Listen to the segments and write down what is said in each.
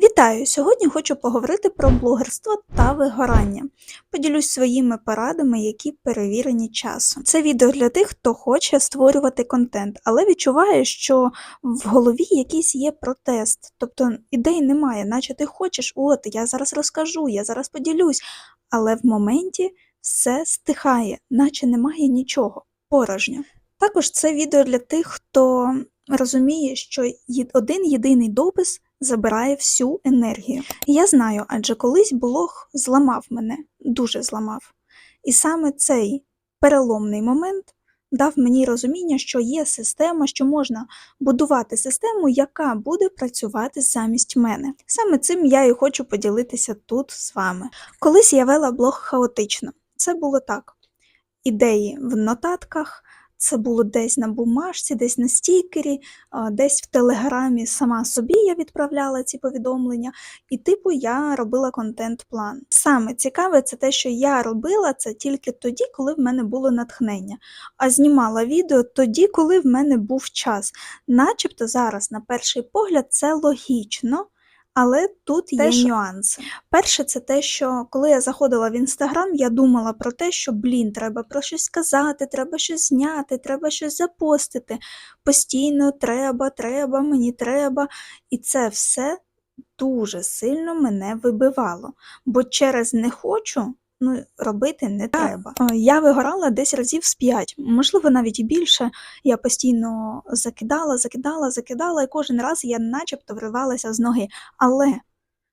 Вітаю! Сьогодні хочу поговорити про блогерство та вигорання. Поділюсь своїми порадами, які перевірені часом. Це відео для тих, хто хоче створювати контент, але відчуває, що в голові якийсь є протест, тобто ідей немає, наче ти хочеш, от я зараз розкажу, я зараз поділюсь, але в моменті все стихає, наче немає нічого, порожньо. Також це відео для тих, хто розуміє, що один єдиний допис забирає всю енергію. Я знаю, адже колись блог зламав мене, дуже зламав. І саме цей переломний момент дав мені розуміння, що є система, що можна будувати систему, яка буде працювати замість мене. Саме цим я і хочу поділитися тут з вами. Колись я вела блог хаотично. Це було так: ідеї в нотатках. Це було десь на бумажці, десь на стікері, десь в телеграмі сама собі я відправляла ці повідомлення, і типу я робила контент-план. Саме цікаве це те, що я робила це тільки тоді, коли в мене було натхнення, а знімала відео тоді, коли в мене був час. Начебто зараз, на перший погляд, це логічно. Але тут є Теж- нюанси. Перше, це те, що коли я заходила в інстаграм, я думала про те, що блін, треба про щось сказати, треба щось зняти, треба щось запостити. Постійно треба, треба, мені треба. І це все дуже сильно мене вибивало. Бо через не хочу. Ну, робити не треба. Е, Я вигорала десь разів з п'ять, можливо, навіть і більше. Я постійно закидала, закидала, закидала, і кожен раз я начебто вривалася з ноги. Але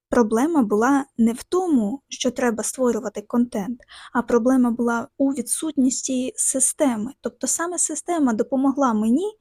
проблема була не в тому, що треба створювати контент, а проблема була у відсутності системи. Тобто саме система допомогла мені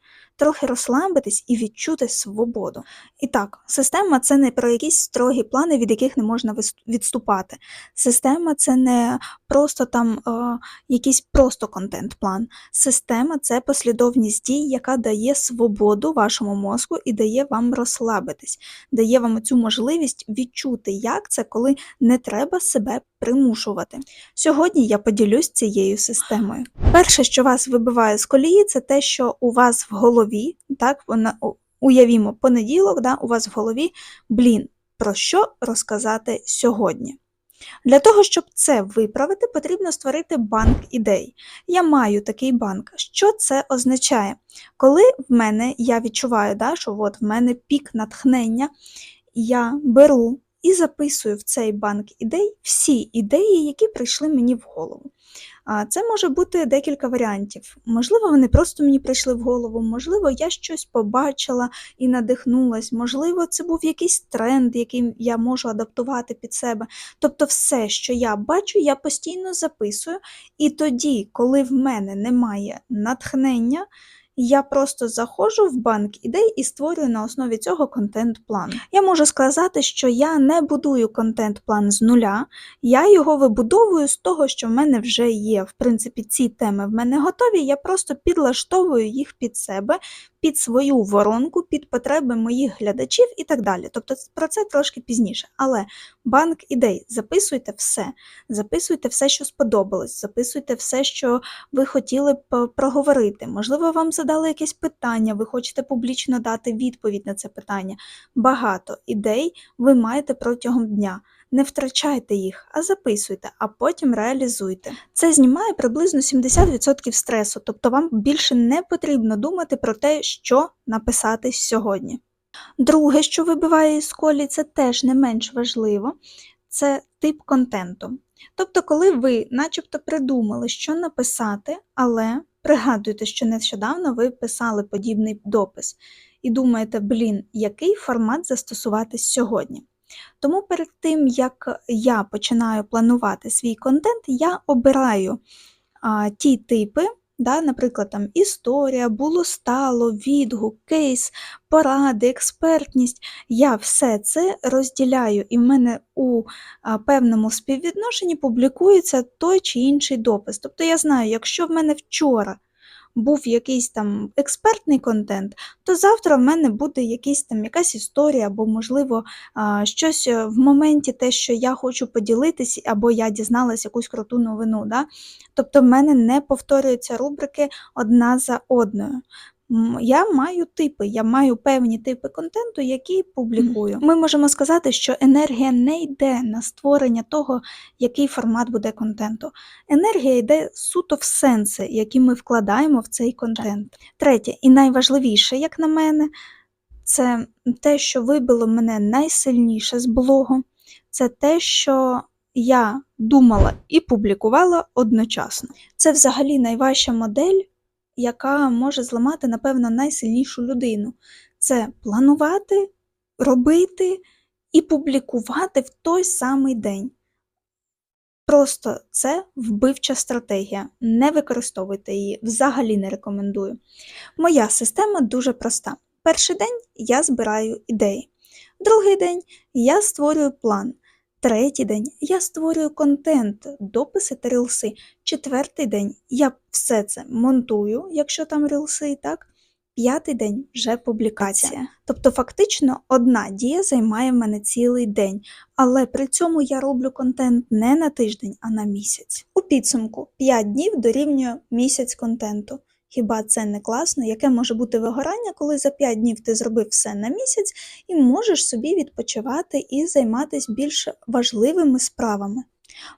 трохи розслабитись і відчути свободу. І так, система це не про якісь строгі плани, від яких не можна відступати. Система це не просто там е, якийсь просто контент-план. Система це послідовність дій, яка дає свободу вашому мозку і дає вам розслабитись, дає вам цю можливість відчути, як це, коли не треба себе примушувати. Сьогодні я поділюсь цією системою. Перше, що вас вибиває з колії, це те, що у вас в голові, так, вона- уявімо, понеділок, да, у вас в голові, блін, про що розказати сьогодні. Для того, щоб це виправити, потрібно створити банк ідей. Я маю такий банк. Що це означає? Коли в мене я відчуваю, да, що от в мене пік натхнення, я беру і записую в цей банк ідей всі ідеї, які прийшли мені в голову. Це може бути декілька варіантів. Можливо, вони просто мені прийшли в голову, можливо, я щось побачила і надихнулась, можливо, це був якийсь тренд, який я можу адаптувати під себе. Тобто, все, що я бачу, я постійно записую, і тоді, коли в мене немає натхнення, я просто заходжу в банк ідей і створюю на основі цього контент-план. Я можу сказати, що я не будую контент-план з нуля, я його вибудовую з того, що в мене вже є. В принципі, ці теми в мене готові. Я просто підлаштовую їх під себе, під свою воронку, під потреби моїх глядачів і так далі. Тобто про це трошки пізніше. Але банк ідей, записуйте все, записуйте все, що сподобалось, записуйте все, що ви хотіли б проговорити. Можливо, вам задали якесь питання, ви хочете публічно дати відповідь на це питання. Багато ідей ви маєте протягом дня. Не втрачайте їх, а записуйте, а потім реалізуйте. Це знімає приблизно 70% стресу, тобто вам більше не потрібно думати про те, що написати сьогодні. Друге, що вибиває із колі, це теж не менш важливо, це тип контенту. Тобто, коли ви начебто придумали, що написати, але пригадуєте, що нещодавно ви писали подібний допис і думаєте, блін, який формат застосувати сьогодні. Тому перед тим, як я починаю планувати свій контент, я обираю а, ті типи, да, наприклад, там історія, було стало, відгук, кейс, поради, експертність. Я все це розділяю, і в мене у певному співвідношенні публікується той чи інший допис. Тобто я знаю, якщо в мене вчора був якийсь там експертний контент, то завтра в мене буде якийсь там якась історія, або, можливо, щось е, в моменті те, що я хочу поділитись, або я дізналась якусь круту новину. Да? Тобто в мене не повторюються рубрики одна за одною. Я маю типи, я маю певні типи контенту, які публікую. Ми можемо сказати, що енергія не йде на створення того, який формат буде контенту. Енергія йде суто в сенси, які ми вкладаємо в цей контент. Третє, і найважливіше, як на мене, це те, що вибило мене найсильніше з блогу, це те, що я думала і публікувала одночасно. Це взагалі найважча модель, яка може зламати, напевно, найсильнішу людину. Це планувати, робити і публікувати в той самий день. Просто це вбивча стратегія. Не використовуйте її, взагалі не рекомендую. Моя система дуже проста. Перший день я збираю ідеї. Другий день я створюю план. Третій день я створюю контент, дописи та рілси. Четвертий день я все це монтую, якщо там рілси, так? П'ятий день вже публікація. Тобто, фактично, одна дія займає в мене цілий день, але при цьому я роблю контент не на тиждень, а на місяць. У підсумку 5 днів дорівнює місяць контенту. Хіба це не класно? Яке може бути вигорання, коли за 5 днів ти зробив все на місяць і можеш собі відпочивати і займатися більш важливими справами?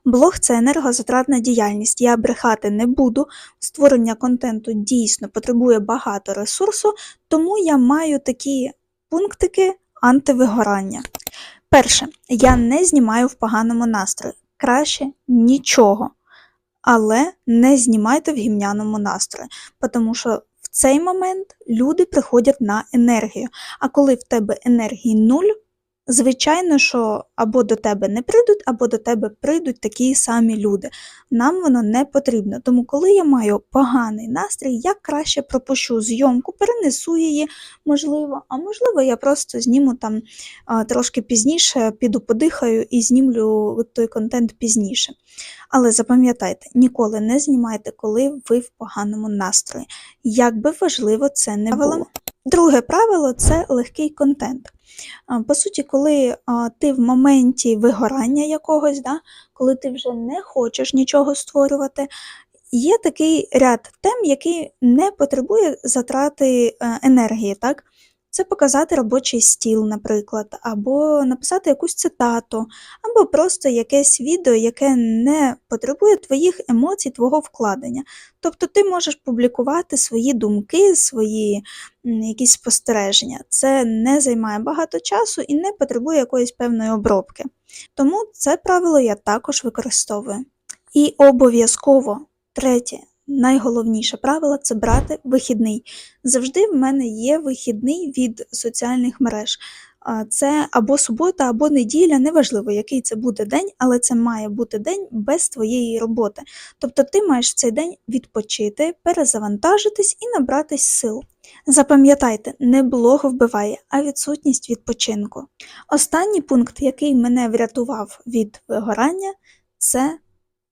Блог це енергозатратна діяльність. Я брехати не буду. Створення контенту дійсно потребує багато ресурсу, тому я маю такі пунктики антивигорання. Перше, я не знімаю в поганому настрої. Краще нічого. Але не знімайте в гімняному настрої, тому що в цей момент люди приходять на енергію. А коли в тебе енергії нуль, звичайно, що або до тебе не прийдуть, або до тебе прийдуть такі самі люди. Нам воно не потрібно. Тому, коли я маю поганий настрій, я краще пропущу зйомку, перенесу її, можливо, а можливо, я просто зніму там трошки пізніше, піду подихаю і знімлю той контент пізніше. Але запам'ятайте, ніколи не знімайте, коли ви в поганому настрої, як би важливо це не було. Друге правило це легкий контент. По суті, коли ти в моменті вигорання якогось, да, коли ти вже не хочеш нічого створювати, є такий ряд тем, який не потребує затрати е, енергії. Так? Це показати робочий стіл, наприклад, або написати якусь цитату, або просто якесь відео, яке не потребує твоїх емоцій, твого вкладення. Тобто ти можеш публікувати свої думки, свої якісь спостереження. Це не займає багато часу і не потребує якоїсь певної обробки. Тому це правило я також використовую. І обов'язково третє. Найголовніше правило це брати вихідний. Завжди в мене є вихідний від соціальних мереж. Це або субота, або неділя, неважливо, який це буде день, але це має бути день без твоєї роботи. Тобто ти маєш цей день відпочити, перезавантажитись і набратись сил. Запам'ятайте, не блог вбиває, а відсутність відпочинку. Останній пункт, який мене врятував від вигорання, це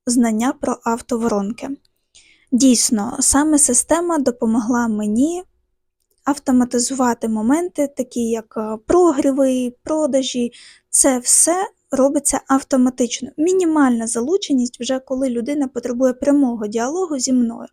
знання про автоворонки. Дійсно, саме система допомогла мені автоматизувати моменти, такі як е, прогріви, продажі. Це все робиться автоматично. Мінімальна залученість, вже коли людина потребує прямого діалогу зі мною.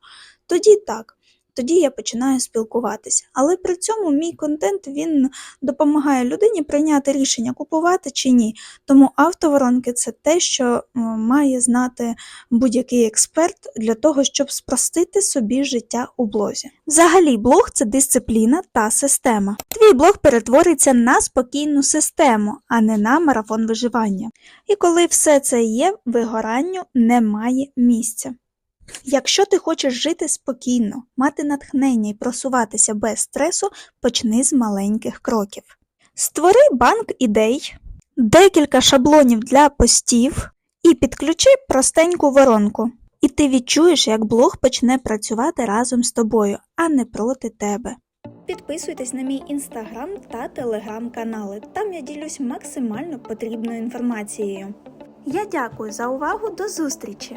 Тоді так. Тоді я починаю спілкуватися. Але при цьому мій контент він допомагає людині прийняти рішення, купувати чи ні. Тому автоворонки це те, що е, має знати будь-який експерт для того, щоб спростити собі життя у блозі. Взагалі, блог це дисципліна та система. Твій блог перетвориться на спокійну систему, а не на марафон виживання. І коли все це є, вигоранню немає місця. Якщо ти хочеш жити спокійно, мати натхнення і просуватися без стресу, почни з маленьких кроків. Створи банк ідей, декілька шаблонів для постів і підключи простеньку воронку. І ти відчуєш, як блог почне працювати разом з тобою, а не проти тебе. Підписуйтесь на мій інстаграм та телеграм-канали. Там я ділюсь максимально потрібною інформацією. Я дякую за увагу. До зустрічі!